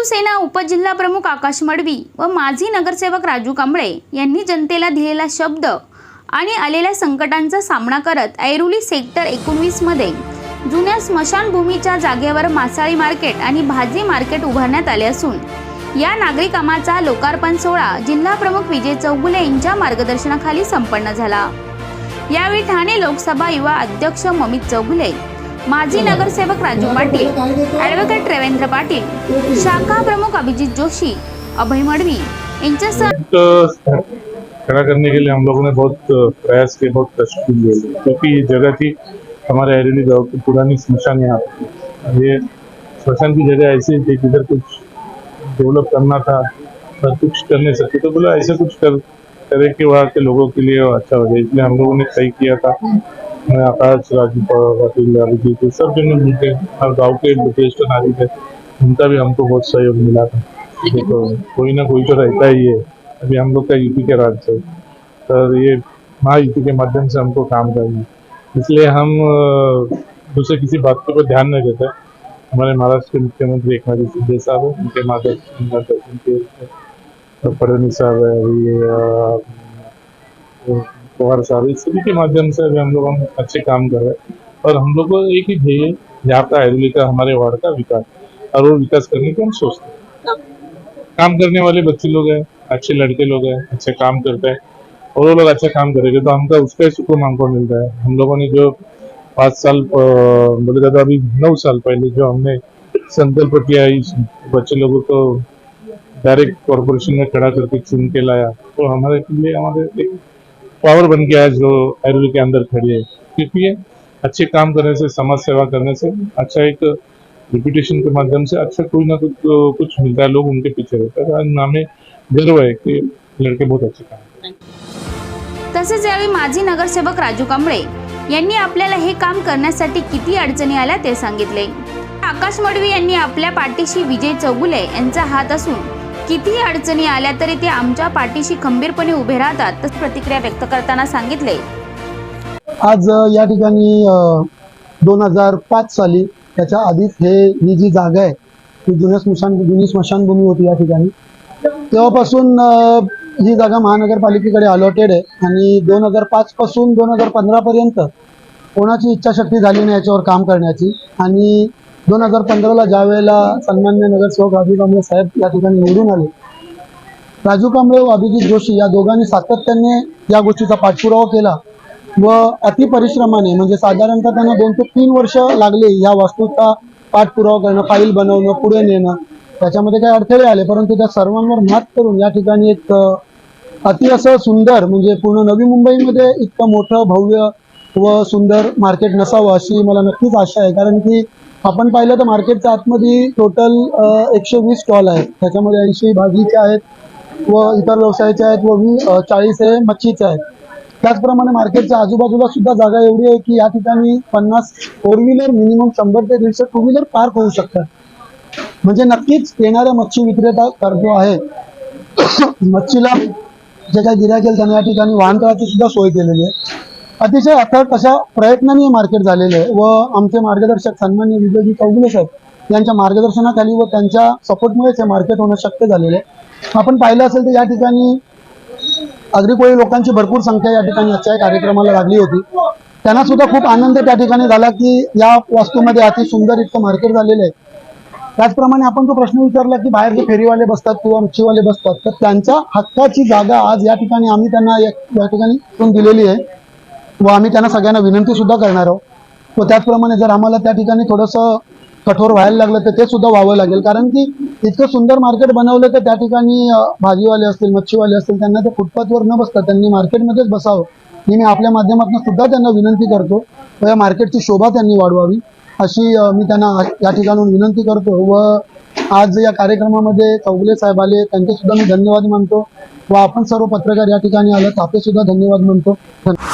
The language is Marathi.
शिवसेना उपजिल्हा प्रमुख आकाश मडवी व माजी नगरसेवक राजू कांबळे यांनी जनतेला दिलेला शब्द आणि आलेल्या संकटांचा सामना करत ऐरोली सेक्टर एकोणवीसमध्ये जुन्या स्मशानभूमीच्या जागेवर मासाळी मार्केट आणि भाजी मार्केट उभारण्यात आले असून या नागरी कामाचा लोकार्पण सोहळा जिल्हा प्रमुख विजय चौगुले यांच्या मार्गदर्शनाखाली संपन्न झाला. यावेळी ठाणे लोकसभा युवा अध्यक्ष ममित चौगुले माजी नगरसेवक राजू पाटील ॲडव्होकेट रवींद्र पाटील शाखा प्रमुख अभिजित जोशी अभय मडवी यांच्यासह खड़ा करने के लिए हम लोगों ने बहुत प्रयास किए बहुत कष्ट किए क्योंकि ये जगह थी हमारे की पुरानी स्मशान यहाँ ये स्मशान की जगह ऐसी थी कुछ डेवलप करना था पर कुछ कर नहीं सकते तो बोला ऐसे कुछ कर करे कि वहाँ के लोगों के लिए अच्छा हो जाए। इसलिए हम लोगों ने तय किया था। मैं सब जन मिलकर और गाँव के ज्येष्ठ नागरिक है उनका भी हमको बहुत सहयोग मिला था। देखो, कोई ना कोई तो रहता ही है। अभी हम लोग का यूपी के राज्य है। तर ये महायुति के माध्यम से हमको काम करना इसलिए हम दूसरे किसी बात के ऊपर ध्यान नहीं देते। हमारे महाराष्ट्र के मुख्यमंत्री एक नाथ शिंदे साहब है। उनके के फडणवीस साहब है, अभी साहब सभी के माध्यम से अभी हम लोग हम अच्छे काम कर रहे हैं। और हम लोग को एक ही ध्येय यहाँ का ऐरोली का, हमारे वार्ड का विकास। और वो विकास करने की हम सोचते हैं। काम करने वाले बच्चे लोग हैं, अच्छे लड़के लोग हैं, अच्छे काम करते हैं। और वो लोग अच्छा काम करेंगे तो हमका उसका ही सुकून हमको मिलता है। हम लोगों ने जो पाँच साल बोले तो अभी नौ साल पहले जो हमने संकल्प किया इस बच्चे लोगों को डायरेक्ट कॉरपोरेशन में खड़ा करके चुन के लाया तो हमारे लिए हमारे पावर बन गया है जो एरवी के अंदर खड़ी है। क्योंकि अच्छे काम करने से समाज सेवा करने से अच्छा एक रिपीटेशन के माध्यम से अच्छा कोई ना कुछ कुछ मिलता है लोग उनके पीछे रहते हैं। और हमें गर्व है कि लड़के बहुत अच्छे काम तसेच यावेळी माजी नगरसेवक राजू कांबळे यांनी आपल्याला हे काम करण्यासाठी किती अडचणी आल्या ते सांगितले. आकाश मडवी यांनी आपल्या पाठीशी विजय चौगुले यांचा हात असून कितीही अडचणी आल्या तरी ते आमच्या पाठीशी खंबीरपणे उभे राहतात तसं प्रतिक्रिया व्यक्त करताना सांगितले. आज या ठिकाणी दोन हजार पाच साली त्याच्या आधीच हे ही जी जागा आहे ती जुन्या स्मशान जुनी स्मशानभूमी होती या ठिकाणी. तेव्हापासून ही जागा महानगरपालिकेकडे अलॉटेड आहे आणि दोन हजार पाच पासून दोन हजार पंधरा पर्यंत कोणाची इच्छाशक्ती झाली नाही याच्यावर काम करण्याची. आणि दोन हजार पंधराला ज्या वेळेला सन्मान्य नगरसेवक राजू कांबळे साहेब या ठिकाणी निवडून आले राजू कांबळे व अभिजित जोशी या दोघांनी सातत्याने या गोष्टीचा पाठपुरावा केला व अतिपरिश्रमाने म्हणजे साधारणतः त्यांना दोन ते तीन वर्ष लागले या वास्तूचा पाठपुरावा करणं फाईल बनवणं पुढे नेणं त्याच्यामध्ये काही अडथळे आले परंतु त्या सर्वांवर मात करून या ठिकाणी एक अति असं सुंदर म्हणजे पूर्ण नवी मुंबईमध्ये इतकं मोठं भव्य व सुंदर मार्केट नसावं अशी मला नक्कीच आशा आहे. कारण की आपण पाहिलं तर मार्केटच्या आतमध्ये टोटल एकशे वीस स्टॉल आहेत. त्याच्यामध्ये ऐंशी भाजीचे आहेत व इतर व्यवसायाचे आहेत व वी चाळीस हे मच्छीचे आहेत. त्याचप्रमाणे मार्केटच्या आजूबाजूला सुद्धा जागा एवढी आहे की या ठिकाणी पन्नास फोर व्हीलर मिनिमम शंभर ते दीडशे टू व्हीलर पार्क होऊ शकतात. म्हणजे नक्कीच येणाऱ्या मच्छी विक्रेता जो आहे मच्छीला जे काही गिऱ्हाईक त्यांना या ठिकाणी वाहनतळाची सुद्धा सोय केलेली आहे. अतिशय अथक अशा प्रयत्नांनी हे मार्केट झालेलं आहे व आमचे मार्गदर्शक सन्मान्य विजयजी चौगुले साहेब यांच्या मार्गदर्शनाखाली व त्यांच्या सपोर्टमुळेच हे मार्केट होणं शक्य झालेलं आहे. आपण पाहिलं असेल तर या ठिकाणी अग्रिकोळी लोकांची भरपूर संख्या या ठिकाणी आजच्या कार्यक्रमाला लागली होती. त्यांना सुद्धा खूप आनंद त्या ठिकाणी झाला की या वास्तूमध्ये अति सुंदर इतकं मार्केट झालेलं आहे. त्याचप्रमाणे आपण जो प्रश्न विचारला की बाहेर जे फेरीवाले बसतात किंवा मच्छीवाले बसतात तर त्यांच्या हक्काची जागा आज या ठिकाणी आम्ही त्यांना या ठिकाणी दिलेली आहे. व आम्ही त्यांना सगळ्यांना विनंती सुद्धा करणार आहोत. व त्याचप्रमाणे जर आम्हाला त्या ठिकाणी थोडंसं कठोर व्हायला लागलं तर ते सुद्धा व्हावं लागेल. कारण की इतकं सुंदर मार्केट बनवलं तर त्या ठिकाणी भाजीवाले असतील मच्छीवाले असतील त्यांना ते फुटपाथवर न बसता त्यांनी मार्केटमध्येच बसावं. हे मी आपल्या माध्यमातून सुद्धा त्यांना विनंती करतो व या मार्केटची शोभा त्यांनी वाढवावी. अशी मी त्यांना या ठिकाणून विनंती करतो. व आज या कार्यक्रमामध्ये चौगुले साहेब आले त्यांचे सुद्धा मी धन्यवाद मानतो. व आपण सर्व पत्रकार या ठिकाणी आलं आपले सुद्धा धन्यवाद मानतो. धन्यवाद.